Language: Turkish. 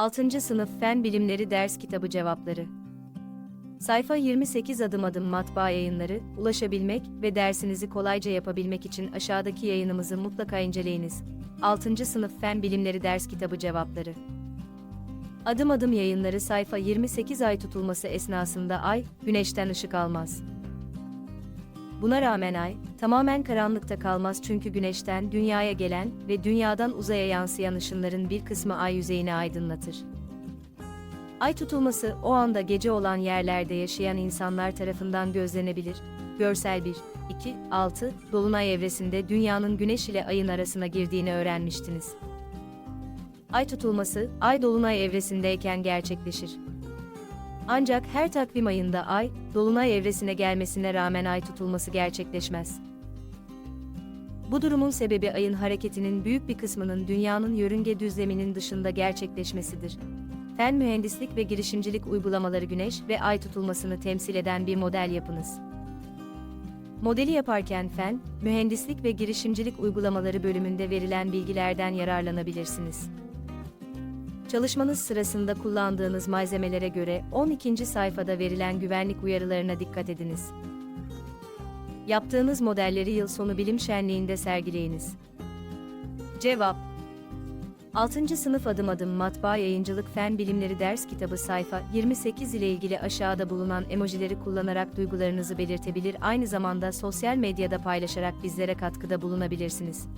6. Sınıf Fen Bilimleri Ders Kitabı Cevapları Sayfa 28 Adım Adım Matbaa Yayınları, ulaşabilmek ve dersinizi kolayca yapabilmek için aşağıdaki yayınımızı mutlaka inceleyiniz. 6. Sınıf Fen Bilimleri Ders Kitabı Cevapları Adım adım yayınları sayfa 28 ay tutulması esnasında ay, güneşten ışık almaz. Buna rağmen ay, tamamen karanlıkta kalmaz çünkü güneşten dünyaya gelen ve dünyadan uzaya yansıyan ışınların bir kısmı ay yüzeyini aydınlatır. Ay tutulması o anda gece olan yerlerde yaşayan insanlar tarafından gözlenebilir. Görsel 1, 2, 6, Dolunay evresinde dünyanın güneş ile ayın arasına girdiğini öğrenmiştiniz. Ay tutulması, ay dolunay evresindeyken gerçekleşir. Ancak her takvim ayında ay, dolunay evresine gelmesine rağmen ay tutulması gerçekleşmez. Bu durumun sebebi ayın hareketinin büyük bir kısmının dünyanın yörünge düzleminin dışında gerçekleşmesidir. Fen mühendislik ve girişimcilik uygulamaları güneş ve ay tutulmasını temsil eden bir model yapınız. Modeli yaparken fen, mühendislik ve girişimcilik uygulamaları bölümünde verilen bilgilerden yararlanabilirsiniz. Çalışmanız sırasında kullandığınız malzemelere göre 12. sayfada verilen güvenlik uyarılarına dikkat ediniz. Yaptığınız modelleri yıl sonu bilim şenliğinde sergileyiniz. Cevap 6. sınıf adım adım matbaa yayıncılık fen bilimleri ders kitabı sayfa 28 ile ilgili aşağıda bulunan emojileri kullanarak duygularınızı belirtebilir aynı zamanda sosyal medyada paylaşarak bizlere katkıda bulunabilirsiniz.